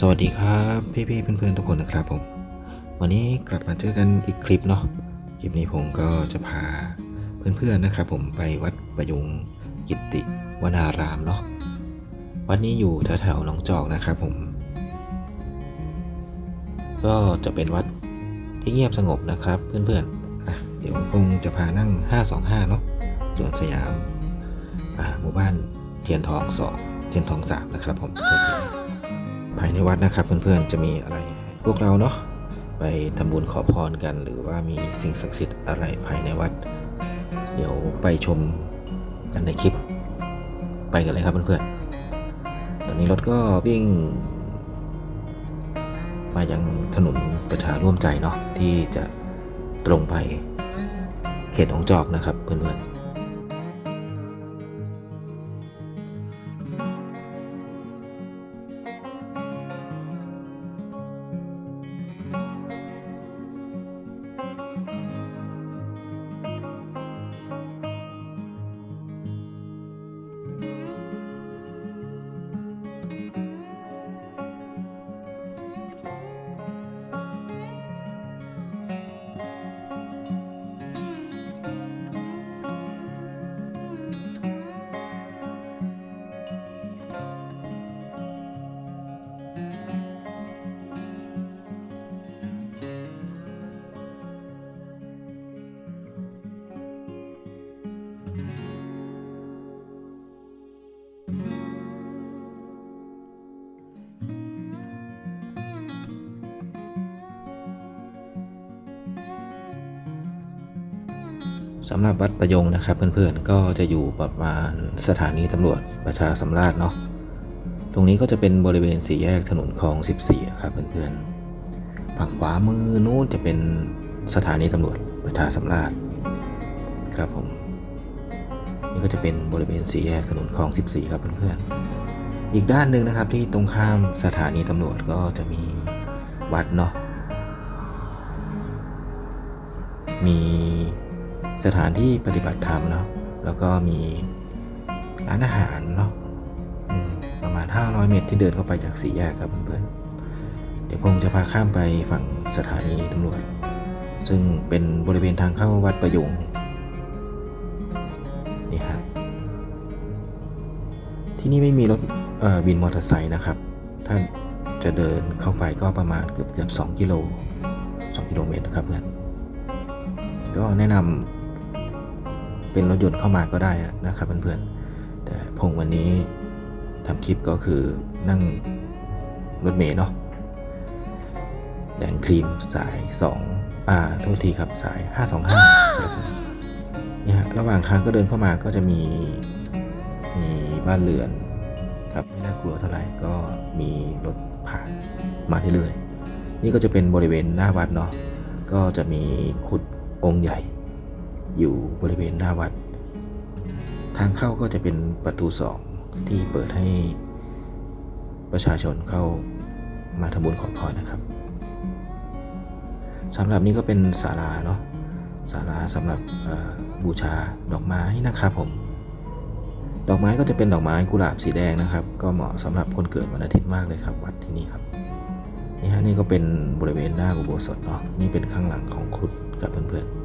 สวัสดีครับพี่ๆเพื่อนๆทุกคนนะครับผม วันนี้กลับมาเจอกันอีกคลิปเนาะคลิปนี้ผมก็จะพาเพื่อนๆนะครับผมไปวัดประยุงกิติวนารามเนาะวัดนี้อยู่แถวๆหนองจอกนะครับผม ก็จะเป็นวัดที่เงียบสงบนะครับเพื่อนๆอะเดี๋ยวคงจะพานั่ง 525 เนาะส่วนสยามอ่าหมู่บ้านเทียนทองสองเทียนทองสามนะครับผมโทษทีภายในวัดนะครับ เพื่อนๆจะมีอะไร พวกเราเนาะไปทำบุญขอพรกัน หรือว่ามีสิ่งศักดิ์สิทธิ์อะไรภายในวัด เดี๋ยวไปชมกันในคลิป ไปกันเลยครับเพื่อนๆตอนนี้รถก็วิ่ง มายังถนนประชาร่วมใจเนาะที่จะตรงไปเขตหนองจอกนะครับเพื่อนๆำหรับวัดประยงนะครับ เพื่อนๆก็จะอยู่ประมาณสถานีตำรวจประชาสำราญเนาะตรงนี้ก็จะเป็นบริเวณสี่แยกถนนคลอง 14 ครับเพื่อนๆฝั่งขวามือนู้นจะเป็นสถานีตำรวจประชาสำราญครับผมนี่ก็จะเป็นบริเวณสี่แยกถนนคลอง 14 ครับเพื่อนๆอีกด้านหนึ่งนะครับที่ตรงข้ามสถานีตำรวจก็จะมีวัดเนาะมี สถานที่ปฏิบัติธรรมเนาะแล้วก็มีร้านอาหารเนาะประมาณ 500 เมตรที่เดินเข้าไปจากสี่แยกครับเพื่อนๆเดี๋ยวผมจะพาข้ามไปฝั่งสถานีตำรวจ ซึ่งเป็นบริเวณทางเข้าวัดประยุงนี่ฮะที่นี่ไม่มีรถเอ่อวินมอเตอร์ไซค์นะครับ ถ้าจะเดินเข้าไปก็ประมาณเกือบเกือบ2กิโล2กิโลเมตรนะครับเพื่อนก็แนะนำ เป็นรถยนต์เข้ามาก็ได้นะครับเพื่อนๆ แต่พงวันนี้ทำคลิปก็คือนั่งรถเมล์เนาะแดงครีมสาย 2 อ่าโทษทีครับสาย 525เนี่ยระหว่างทางก็เดินเข้ามาก็จะมีมีบ้านเรือนครับไม่น่ากลัวเท่าไหร่ก็มีรถผ่านมาเรื่อยๆนี่ก็จะเป็นบริเวณหน้าวัดเนาะก็จะมีขุดองค์ใหญ่ อยู่บริเวณหน้าวัด ทางเข้าก็จะเป็นประตูสองที่เปิดให้ประชาชนเข้ามาทำบุญขอพรนะครับสำหรับนี้ก็เป็นศาลาเนาะศาลาสำหรับบูชาดอกไม้นะครับผม ดอกไม้ก็จะเป็นดอกไม้กุหลาบสีแดงนะครับ ก็เหมาะสำหรับคนเกิดวันอาทิตย์มากเลยครับ วัดที่นี่ครับนี่ฮะนี่ก็เป็นบริเวณหน้าอุโบสถเนาะนี่เป็นข้างหลังของครุฑกับเพื่อนๆ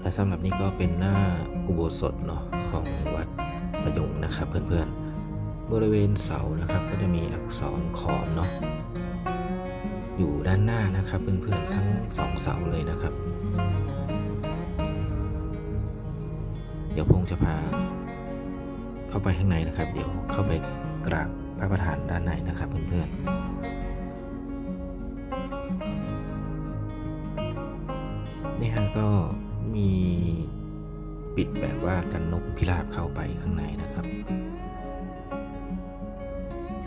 และสำหรับนี้ก็เป็นหน้าอุโบสถเนาะของวัดประยงนะครับ เพื่อนๆ บริเวณเสานะครับก็จะมีอักษรขอมเนาะอยู่ด้านหน้านะครับเพื่อนๆทั้งสองเสาเลยนะครับ เดี๋ยวพงจะพาเข้าไปข้างในนะครับ เดี๋ยวเข้าไปกราบพระประธานด้านในนะครับเพื่อนๆนี่ฮะก็ ปิดแบบว่ากันนกพิราบเข้าไปข้างในนะครับ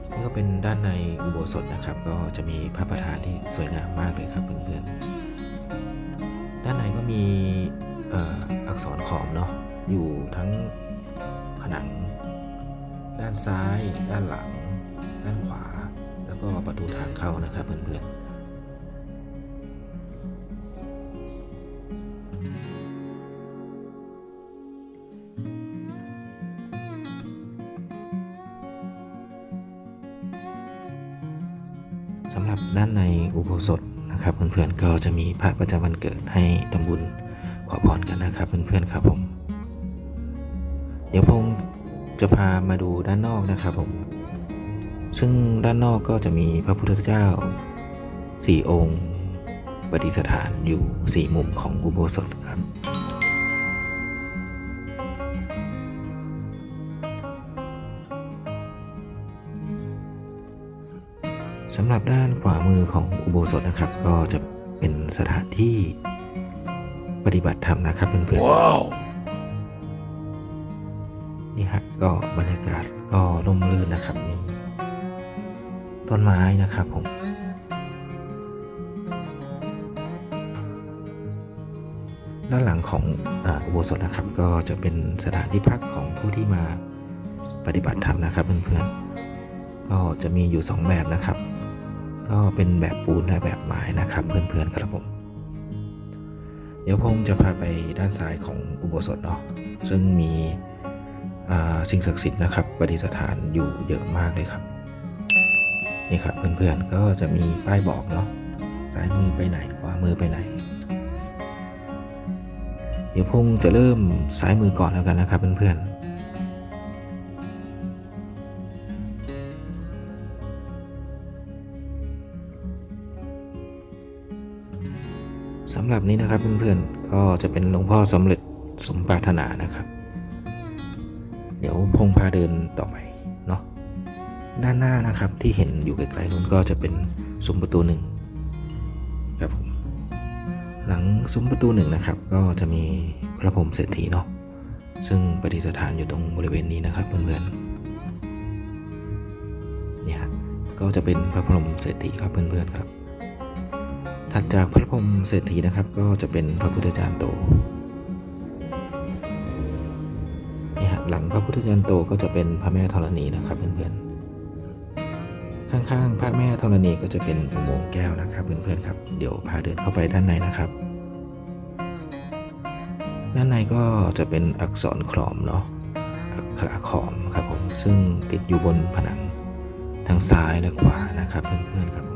นี่ก็เป็นด้านในอุโบสถนะครับ ก็จะมีพระประธานที่สวยงามมากเลยครับเพื่อนๆ ด้านในก็มีอ,อ,อักษรขอมเนาะอยู่ทั้งผนัง ด้านซ้าย ด้านหลัง ด้านขวา แล้วก็ประตูทางเข้านะครับเพื่อนๆ สำหรับ ด้านในอุโบสถนะครับเพื่อนๆก็จะมีพระประจำวันเกิดให้ทำบุญขอพรกันนะครับเพื่อนๆครับผม เดี๋ยวพงจะพามาดูด้านนอกนะครับผม ซึ่งด้านนอกก็จะมีพระพุทธเจ้าสี่องค์ประดิษฐานอยู่สี่มุมของอุโบสถครับ สำหรับด้านขวามือของอุโบสถนะครับ ก็จะเป็นสถานที่ปฏิบัติธรรมนะครับเพื่อนๆ Wow. นี่ฮะก็บรรยากาศก็ร่มรื่นนะครับมีต้นไม้นะครับผมด้านหลังของอาอุโบสถนะครับ ก็จะเป็นสถานที่พักของผู้ที่มาปฏิบัติธรรมนะครับเพื่อนๆก็จะมีอยู่ 2 แบบนะครับ ก็เป็นแบบปูนและแบบไม้นะครับเพื่อนๆครับผม เดี๋ยวพงจะพาไปด้านซ้ายของอุโบสถเนาะซึ่งมีสิ่งศักดิ์สิทธิ์นะครับประดิษฐานอยู่เยอะมากเลยครับ นี่ครับเพื่อนๆก็จะมีป้ายบอกเนาะซ้ายมือไปไหนขวามือไปไหน เดี๋ยวพงจะเริ่มซ้ายมือก่อนแล้วกันนะครับเพื่อนๆ สำหรับนี้นะครับเพื่อนๆก็จะเป็นหลวงพ่อสำเร็จสมปรารถนานะครับ เดี๋ยวพงพาเดินต่อไปเนาะด้านหน้านะครับที่เห็นอยู่ไกลๆนู้นก็จะเป็นซุ้มประตูหนึ่งครับผมหลังซุ้มประตูหนึ่งนะครับ ก็จะมีพระพรหมเศรษฐีเนาะซึ่งประดิษฐานอยู่ตรงบริเวณนี้นะครับเพื่อนๆเนี่ยฮะก็จะเป็นพระพรหมเศรษฐีครับเพื่อนๆครับ ถัดจากพระพรหมเศรษฐีนะครับ ก็จะเป็นพระพุทธจารย์โตนี่ฮะหลังพระพุทธจารย์โตก็จะเป็นพระแม่ธรณีนะครับเพื่อนๆข้างๆพระแม่ธรณีก็จะเป็นอุโมงค์แก้วนะครับเพื่อนๆครับเดี๋ยวพาเดินเข้าไปด้านในนะครับ ด้านในก็จะเป็นอักษรขลอมเนาะอักขระขอมครับผมซึ่งติดอยู่บนผนังทางซ้ายและขวานะครับเพื่อนๆครับ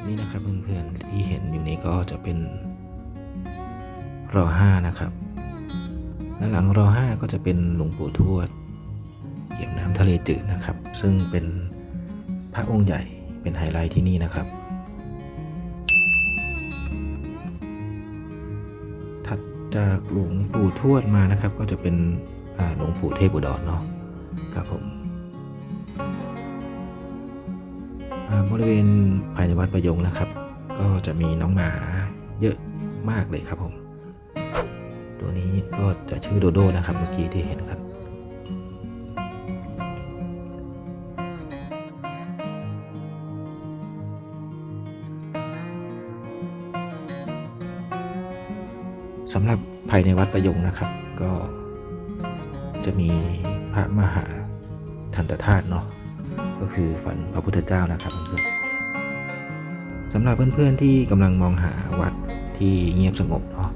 ับนี้นะครับเพื่อนๆที่เห็นอยู่นี้ก็จะเป็นรอห้านะครับด้านหลังรอห้าก็จะเป็นหลวงปู่ทวดเหยียบน้ำทะเลจืดนะครับ ซึ่งเป็นพระองค์ใหญ่เป็นไฮไลท์ที่นี่นะครับ ถัดจากหลวงปู่ทวดมานะครับ ก็จะเป็นอาหลวงปู่เทพอุดรเนาะครับผม บริเวณภายในวัดประยงนะครับ ก็จะมีน้องหมาเยอะมากเลยครับผม ตัวนี้ก็จะชื่อโดโดนะครับเมื่อกี้ที่เห็นครับสำหรับภายในวัดประยงนะครับ ก็จะมีพระมหาทันตธาตุเนาะ ก็คือฝันพระพุทธเจ้านะครับเพื่อนๆสำหรับเพื่อนๆที่กำลังมองหาวัดที่เงียบสงบเนาะ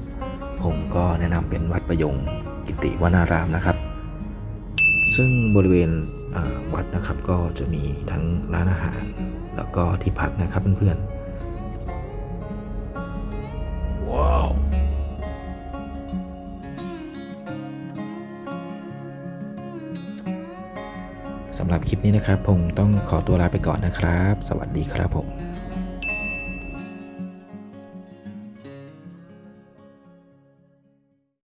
ผมก็แนะนำเป็นวัดประยงกิติวนารามนะครับ ซึ่งบริเวณวัดนะครับก็จะมีทั้งร้านอาหาร แล้วก็ที่พักนะครับเพื่อนๆำหรับคลิปนี้นะครับผมต้องขอตัวลาไปก่อนนะครับ สวัสดีครับผม